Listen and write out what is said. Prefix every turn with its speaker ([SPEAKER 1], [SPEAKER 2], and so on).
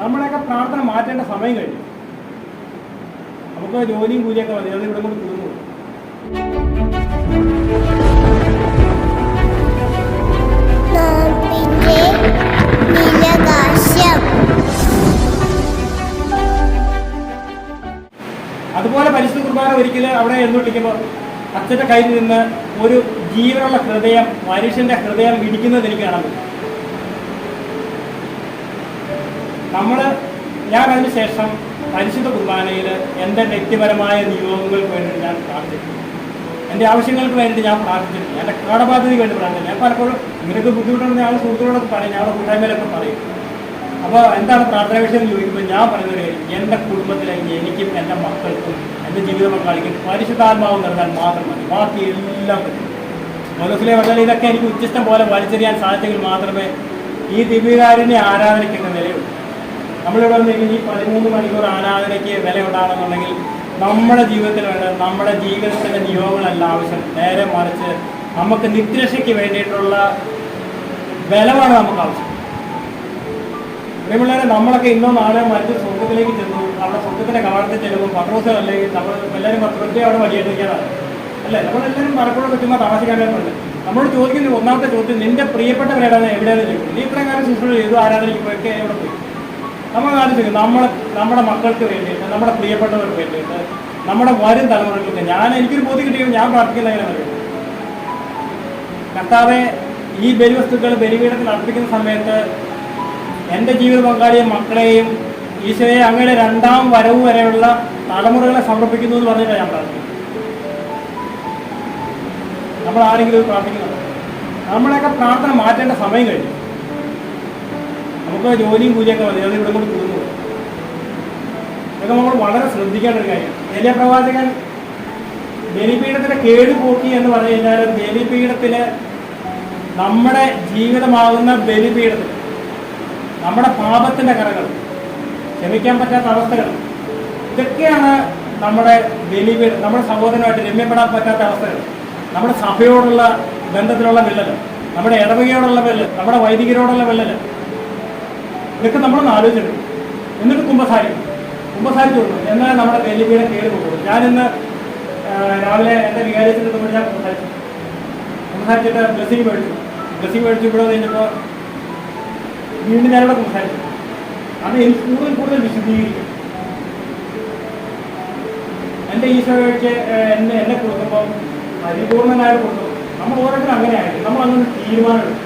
[SPEAKER 1] നമ്മളെയൊക്കെ പ്രാർത്ഥന മാറ്റേണ്ട സമയം കഴിഞ്ഞു. നമുക്ക് ജോലിയും കൂലിയൊക്കെ മതി. അത് ഇവിടെ കൊണ്ട് തീർന്നു അതുപോലെ പരിശുദ്ധ കുർബാന ഒരിക്കലും അവിടെ എന്ന് വിളിക്കുമ്പോൾ അച്ഛന്റെ കയ്യിൽ നിന്ന് ഒരു ജീവനുള്ള ഹൃദയം മനുഷ്യന്റെ ഹൃദയം ഇടിക്കുന്നത് എനിക്ക് കാണാൻ പറ്റും നമ്മൾ ഞാൻ അതിനുശേഷം പരിശുദ്ധ കുർബാനയിൽ എന്റെ വ്യക്തിപരമായ നിയോഗങ്ങൾക്ക് വേണ്ടി ഞാൻ പ്രാർത്ഥിക്കുന്നു. എന്റെ ആവശ്യങ്ങൾക്ക് വേണ്ടി ഞാൻ പ്രാർത്ഥിച്ചിട്ടുണ്ട് എന്റെ കടബാധ്യതയ്ക്ക് വേണ്ടി പ്രാർത്ഥിക്കുന്നു. ഞാൻ പലപ്പോഴും ഇങ്ങനെയൊക്കെ ബുദ്ധിമുട്ടുണ്ടെന്ന് ഞങ്ങൾ സുഹൃത്തുക്കളൊക്കെ പറയും. ഞങ്ങളുടെ കൂട്ടായ്മയിലൊക്കെ പറയും. അപ്പോൾ എന്താണ് പ്രാർത്ഥന വിഷയം എന്ന് ചോദിക്കുമ്പോൾ ഞാൻ പറയുന്നത് എന്റെ കുടുംബത്തിലെങ്കിൽ എനിക്കും എന്റെ മക്കൾക്കും എന്റെ ജീവിത പങ്കാളിക്കും പരിശുദ്ധാത്മാവ് നൽകാൻ മാത്രം മതി. ബാക്കി എല്ലാം പറ്റും. മനസ്സിലെ വന്നാൽ ഇതൊക്കെ എനിക്ക് ഉച്ചിഷ്ടം പോലെ വലിച്ചെറിയാൻ സാധിച്ചെങ്കിൽ മാത്രമേ ഈ ദിവ്യകാരുണ്യ ആരാധനയ്ക്കൊക്കെ നിലയുള്ളൂ. നമ്മളിവിടെ വന്നിരിക്കുന്ന ഈ പതിമൂന്ന് മണിക്കൂർ ആരാധനയ്ക്ക് വില ഉണ്ടാകണമെന്നുണ്ടെങ്കിൽ നമ്മുടെ ജീവിതത്തിൽ വേണ്ട നമ്മുടെ ജീവിതത്തിന്റെ നിയോഗങ്ങളല്ല ആവശ്യം നേരെ മറിച്ച് നമുക്ക് നിത്യരക്ഷയ്ക്ക് വേണ്ടിയിട്ടുള്ള ബലമാണ് നമുക്ക് ആവശ്യം. പ്രിയമുള്ളവരെ നമ്മളൊക്കെ ഇന്നോ നാളെ മറ്റു സ്വർഗത്തിലേക്ക് ചെന്നു അവിടെ സ്വർഗത്തിന്റെ കാലത്തിൽ ചെല്ലുമ്പോൾ പത്രോസ് അല്ലെങ്കിൽ നമ്മൾ എല്ലാവരും പത്രോസെ അവിടെ വഴിയെത്തിക്കാനാണ് അല്ലേ? നമ്മളെല്ലാവരും പലപ്പോഴും ചുമ്മാ താമസിക്കാനുണ്ട് നമ്മളോട് ചോദിക്കുന്ന ഒന്നാമത്തെ ചോദ്യം നിന്റെ പ്രിയപ്പെട്ടവരാണ് എവിടെയാണ് ചോദിക്കുന്നത് നീ ഇത്രയും കാലം ശുശ്രൂഷ ചെയ്തു ആരാധനയ്ക്ക് പോയൊക്കെ എവിടെ പോയി? നമ്മൾ ആലോചിക്കും നമ്മൾ നമ്മുടെ മക്കൾക്ക് വേണ്ടിയിട്ട് നമ്മുടെ പ്രിയപ്പെട്ടവർക്ക് വേണ്ടിയിട്ട് നമ്മുടെ വരും തലമുറകൾക്ക് ഞാൻ എനിക്കൊരു ബോധ്യം കിട്ടിയാൽ ഞാൻ പ്രാർത്ഥിക്കുന്ന അങ്ങനെ കർത്താവെ ഈ ബലിവസ്തുക്കൾ ബലിപീഠത്തിൽ അർപ്പിക്കുന്ന സമയത്ത് എന്റെ ജീവിത പങ്കാളിയെ മക്കളെയും ഈശോയെ അങ്ങയുടെ രണ്ടാം വരവ് വരെയുള്ള തലമുറകളെ സമർപ്പിക്കുന്നു എന്ന് പറഞ്ഞിട്ടാണ് ഞാൻ പ്രാർത്ഥിക്കുന്നത്. നമ്മൾ ആരെങ്കിലും പ്രാർത്ഥിക്കുന്നത് നമ്മളെയൊക്കെ പ്രാർത്ഥന മാറ്റേണ്ട സമയം കഴിഞ്ഞു. നമുക്ക് ജോലിയും കൂലിയൊക്കെ മതി അത് ഇവിടെ കൊണ്ട് പോകുന്നു. അതൊക്കെ നമ്മൾ വളരെ ശ്രദ്ധിക്കേണ്ട ഒരു കാര്യം. ഏലിയ പ്രവാചകൻ ബലിപീഠത്തിന്റെ കേട് പോക്കി എന്ന് പറഞ്ഞു കഴിഞ്ഞാൽ ബലിപീഠത്തിൽ നമ്മുടെ ജീവിതമാകുന്ന ബലിപീഠത്തിൽ നമ്മുടെ പാപത്തിന്റെ കറകൾ ക്ഷമിക്കാൻ പറ്റാത്ത അവസ്ഥകൾ ഇതൊക്കെയാണ് നമ്മുടെ ബലിപീഠം നമ്മുടെ സഹോദരനുമായിട്ട് രമ്യപ്പെടാൻ പറ്റാത്ത അവസ്ഥകൾ. നമ്മുടെ സഭയോടുള്ള ബന്ധത്തിലുള്ള വിള്ളൽ നമ്മുടെ ഇടവകയോടുള്ള വിള്ളൽ നമ്മുടെ വൈദികരോടുള്ള വിള്ളൽ ഇതൊക്കെ നമ്മളൊന്ന് ആലോചിച്ചിട്ടുണ്ട് എന്നിട്ട് കുംഭസാരി. കുംഭസാരി തോന്നുന്നു എന്നാൽ നമ്മുടെ ബലിപീഠം കേട് പോകും ഞാനിന്ന് രാവിലെ എന്റെ വികാരത്തിന്റെ മുമ്പ് ഞാൻ കുംഭസാരിച്ചു കുംഭസാരിച്ചിട്ട് ഡ്രസ്സിങ് മേടിച്ചു. ഡ്രസ്സിങ് മേടിച്ചു ഇവിടെ കഴിഞ്ഞപ്പോൾ വീണ്ടും ഞാനിവിടെ സംസാരിച്ചു അത് എനിക്ക് കൂടുതൽ കൂടുതൽ വിശദീകരിക്കും. എന്റെ ഈശോയ്ക്ക് എന്നെ എന്നെ കൊടുക്കുമ്പോൾ പരിപൂർണനായിട്ട് കൊടുക്കും. നമ്മൾ ഓരോരുത്തരും അങ്ങനെ ആയിരിക്കും നമ്മൾ അങ്ങനെ തീരുമാനമെടുക്കും